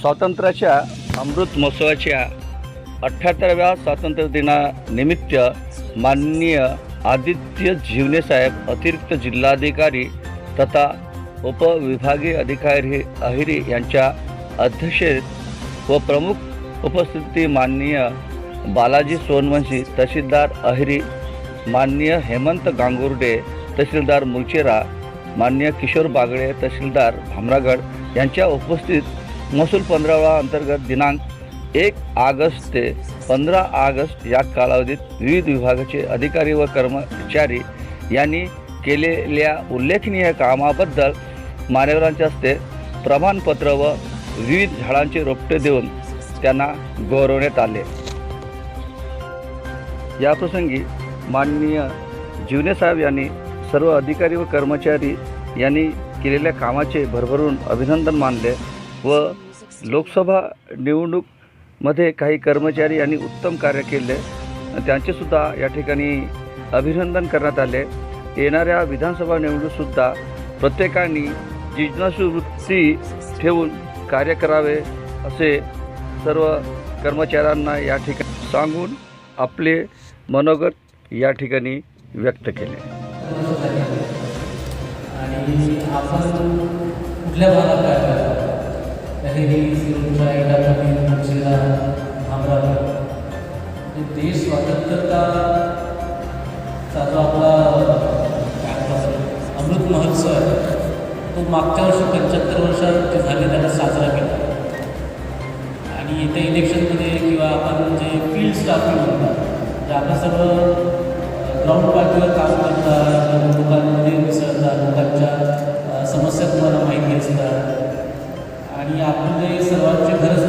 स्वातंत्र्याच्या अमृत महोत्सवाच्या अठ्ठ्याहत्तराव्या स्वातंत्र्य दिनानिमित्त माननीय आदित्य जीवनेसाहेब अतिरिक्त जिल्हाधिकारी तथा उपविभागीय अधिकारी अहिरी यांच्या अध्यक्षतेत व प्रमुख उपस्थिती माननीय बालाजी सोनवंशी तहसीलदार अहिरी माननीय हेमंत गांगुर्डे तहसीलदार मुलचेरा माननीय किशोर बागडे तहसीलदार भामरागड यांच्या उपस्थित महसूल पंधरावा अंतर्गत दिनांक एक ऑगस्ट ते पंधरा ऑगस्ट या कालावधीत विविध विभागाचे अधिकारी व कर्मचारी यांनी केलेल्या उल्लेखनीय कामाबद्दल मान्यवरांच्या हस्ते प्रमाणपत्र व विविध झाडांचे रोपटे देऊन त्यांना गौरवण्यात आले. याप्रसंगी माननीय जीवने साहेब यांनी सर्व अधिकारी व कर्मचारी यांनी केलेल्या कामाचे भरभरून अभिनंदन मानले व लोकसभा निवडणूकमध्ये काही कर्मचारी यांनी उत्तम कार्य केले. त्यांचेसुद्धा या ठिकाणी अभिनंदन करण्यात आले. येणाऱ्या विधानसभा निवडणूकसुद्धा प्रत्येकाने जिज्ञासू वृत्ती ठेवून कार्य करावे असे सर्व कर्मचाऱ्यांना या ठिकाणी सांगून आपले मनोगत या ठिकाणी व्यक्त केले. आणि आपण कुठल्या भागात देश स्वातंत्र्यता जो आपला अमृत महोत्सव आहे तो मागच्या वर्षी पंच्याहत्तर वर्षात झाले त्याला साजरा केला. आणि इथे इलेक्शनमध्ये किंवा आपण जे फील्ड स्टाफिंग म्हणतात जे आपण सर्व ग्राउंड पार्टीवर काम करतात लोकांमध्ये मिसळतात लोकांच्या म्हणजे आपले सर्वांचे घर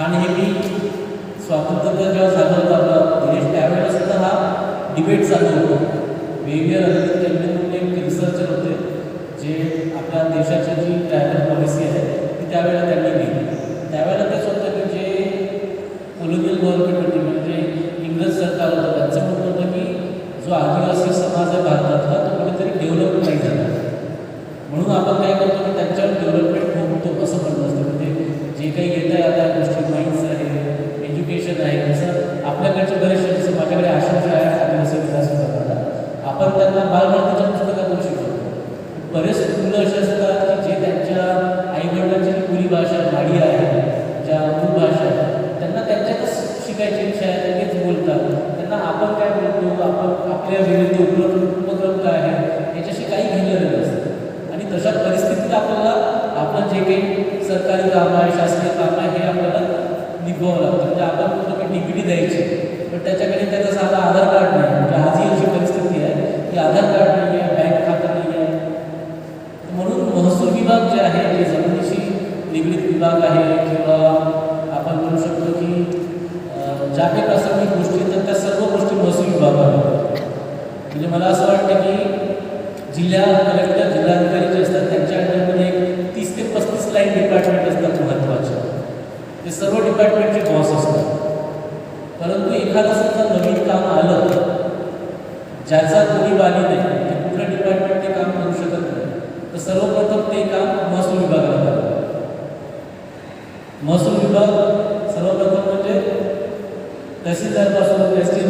आणि हे मी स्वातंत्र्य जेव्हा झालं होतं आपला दिनेश त्यावेळेला सुद्धा हा डिबेट चालू होतो. वेगवेगळ्या रवींद्र एक रिसर्चर होते जे आपल्या देशाची जी ट्रॅव्हल पॉलिसी आहे ती त्यावेळेला त्यांनी केली त्यावेळेला ते स्वतः की जे कोलोनियल गव्हर्नमेंट होती म्हणजे इंग्रज सरकार होतं त्यांचं म्हणणं होतं की जो आदिवासी समाज आहे भारतातला तो कुठेतरी डेव्हलप नाही झाला म्हणून आपण काय करतो की त्यांच्यावर डेव्हलपमेंट होतो असं म्हणणं असतं म्हणजे जे काही येत आहे आता गोष्टी माइन्स आहे एज्युकेशन आहे जसं आपल्याकडचे बरेचसे जसं माझ्याकडे आश्रमशाळा आहे आदिवासी विकास विभागाला आपण त्यांना बालभारतीच्या पुस्तकातून शिकवतो बरेच मुलं असे असतात की जे त्यांच्या आईवडिलांची जी बोली भाषा माडी आहे ज्या मूळ भाषा आहे त्यांना त्यांच्यातच शिकायची इच्छा आहे ते तेच बोलतात त्यांना आपण काय बोलतो आपण आपल्या विविध उपलब्ध उपक्रम काय आहे याच्याशी काही घेणं नसतं. आणि तशा परिस्थितीत आपल्याला आपलं जे काही सरकारी काम आहे शासकीय काम आहे हे आपल्याला निभवावं लागतं. म्हणजे आपण कुठं काही डिग्री द्यायची पण त्याच्याकडे त्याचा साधा आधार कार्ड नाही. म्हणजे आजही अशी परिस्थिती आहे की आधार कार्ड नाही आहे बँक खाता नाही आहे. म्हणून महसूल विभाग जे आहे जे जमिनीशी निगडीत विभाग आहे किंवा आपण म्हणू शकतो की अं, ज्या काही प्रासंगिक गोष्टी आहेत त्या सर्व गोष्टी महसूल विभागावर म्हणजे मला असं वाटतं की जिल्हा कलेक्टर जिल्हाधिकारी जे असतात त्यांच्या अंडरमध्ये एक तीस ते पस्तीस लाईन डिपार्टमेंट असतात महत्त्वाचे. ते सर्व डिपार्टमेंटचे बॉस असतात. परंतु एखादं सुद्धा नवीन काम आलं ज्याचा कोणी बाली नाही ते कुठलं डिपार्टमेंट ते काम करू शकत नाही तर सर्वप्रथम ते काम महसूल विभागाला करतात महसूल विभाग सर्वप्रथम म्हणजे तहसीलदारपासून एस टी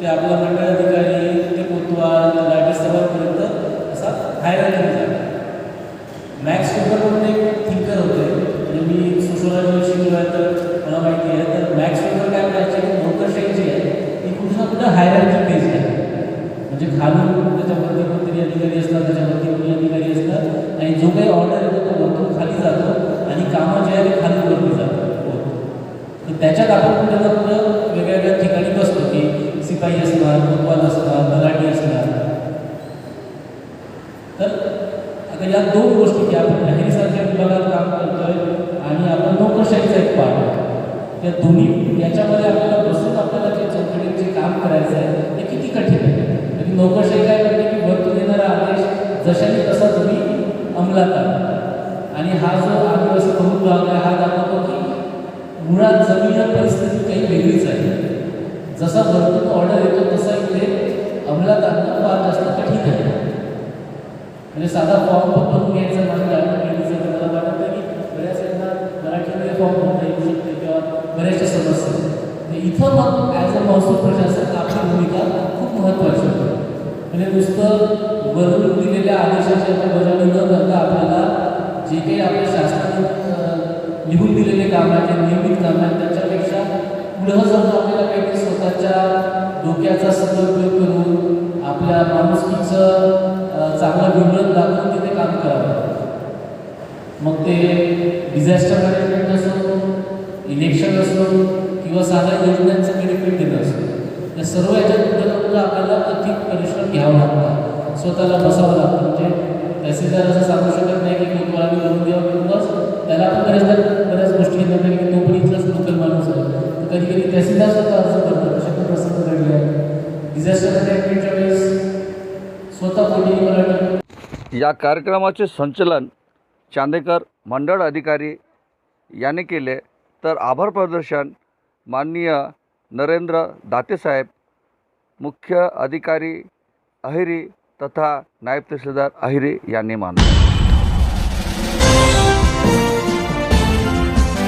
ते आपला मंडळ अधिकारी ते कोतवाल लाठी सभापर्यंत असा हायरार्की झाला मॅक्स पेपर म्हणून एक थिंकर होते. म्हणजे मी सोशोलॉजी शिकलो आहे तर मला माहिती आहे. तर मॅक्स पेपर काय करायचे की नोकरशाही जी आहे. ती कुठं ना कुठं हायरची बेस आहे. म्हणजे खालून त्याच्यावरती कोणतरी अधिकारी असतात त्याच्यावरती कोणी अधिकारी असतात आणि जो काही ऑर्डर येतो तो वरतून खाली जातो आणि कामं जे आहे ते खाली वरती जातात तर त्याच्यात आपण कुठं ना कुठं वेगळ्या वेगळ्या ठिकाणी बसतो की शिपाई असणार कोतवाल असणार तलाठी असणार. तर आता या दोन गोष्टी की आपण लहरीसारख्या विभागात काम करतोय आणि आपण नोकरशाहीचा एक पार्ट त्या दोन्ही याच्यामध्ये आपल्याला बसून आपल्याला जे चौकडीत जे काम करायचं आहे ते किती कठीण आहे? म्हणजे नोकरशाही काय करते की वरतून देणारा आदेश जशाने तसा तुम्ही अंमलात आणा. आणि हा जो आदिवासी बहुभाग आहे हा दाखवतो की मुळात जमीन परिस्थिती काही वेगळीच आहे. जसा भरपूर ऑर्डर येतो तसा इथे अंमलात आणणं फार जास्त कठीण आहे. म्हणजे साधा फॉर्म बनवून घ्यायचा म्हणजे मला वाटत नाही की बऱ्याच वेळेला मराठीमध्ये फॉर्म भरता येऊ शकते किंवा बऱ्याचशा समस्या इथं मग ॲज अ महसूल प्रशासन आपली भूमिका खूप महत्त्वाची होती. म्हणजे नुसतं वरून दिलेल्या आदेशाची अंमलबजावणी न करता आपल्याला जे काही आपल्या शासनाने लिहून दिलेले काम आहेत नियमित काम आहेत त्याच्यापेक्षा पुढं जाऊन आपल्याला काहीतरी स्वतःच्या डोक्याचा सदुपयोग करून आपल्या माणुसकीचं चांगलं विवरण दाखवून तिथे काम करावं. मग ते डिझास्टर मॅनेजमेंट असो इलेक्शन असो किंवा साध्या योजनांचं बेनिफिट देणं असो या सर्व याच्यात कुठं आपल्याला अधिक परिश्रम घ्यावं लागतं. स्वतःला बसावं लागतं. म्हणजे तहसीलदार असं सांगू शकत नाही की कोतवालाने करून द्यावं किंवा त्याला आपण बऱ्याचदा डिझास्टर वेळेस स्वतः या कार्यक्रमाचे संचलन चांदेकर मंडळ अधिकारी याने केले. तर आभार प्रदर्शन माननीय नरेंद्र दातेसाहेब मुख्य अधिकारी अहिरी तथा नायब तहसीलदार अहिरी यांनी मानले.